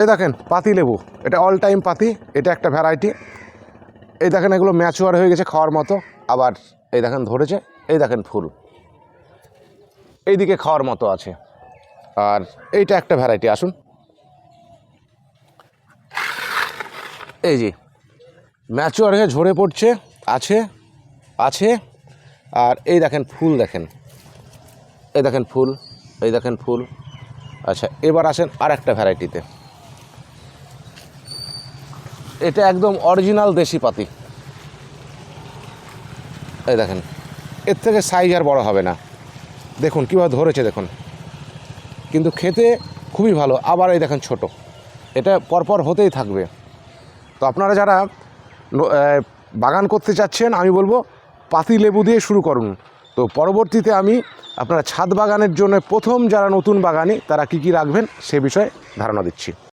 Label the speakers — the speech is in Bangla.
Speaker 1: এই দেখেন, পাতি লেবু। এটা অল টাইম পাতি, এটা একটা ভ্যারাইটি এই দেখেন, এগুলো ম্যাচুয়ার হয়ে গেছে খাওয়ার মতো। আবার এই দেখেন, ধরেছে, এই দেখেন ফুল। এইদিকে খাওয়ার মতো আছে। আর এইটা একটা ভ্যারাইটি আসুন। এই যে ম্যাচুয়ার হয়ে ঝরে পড়ছে, আছে আছে। আর এই দেখেন ফুল, দেখেন। এই দেখেন ফুল, এই দেখেন ফুল। আচ্ছা এবার আসেন আর একটা ভ্যারাইটিতে এটা একদম অরিজিনাল দেশি পাতি। এই দেখেন, এর থেকে সাইজ আর বড় হবে না। দেখুন, কীভাবে ধরেছে দেখুন। কিন্তু খেতে খুবই ভালো, আবার এই দেখেন ছোট। এটা পরপর হতেই থাকবে। তো আপনারা যারা বাগান করতে চাচ্ছেন, আমি বলব, পাতি লেবু দিয়ে শুরু করুন। তো পরবর্তীতে আমি আপনারা ছাদ বাগানের জন্য প্রথম যারা নতুন বাগানি, তারা কি কি রাখবেন, সে বিষয়ে ধারণা দিচ্ছি।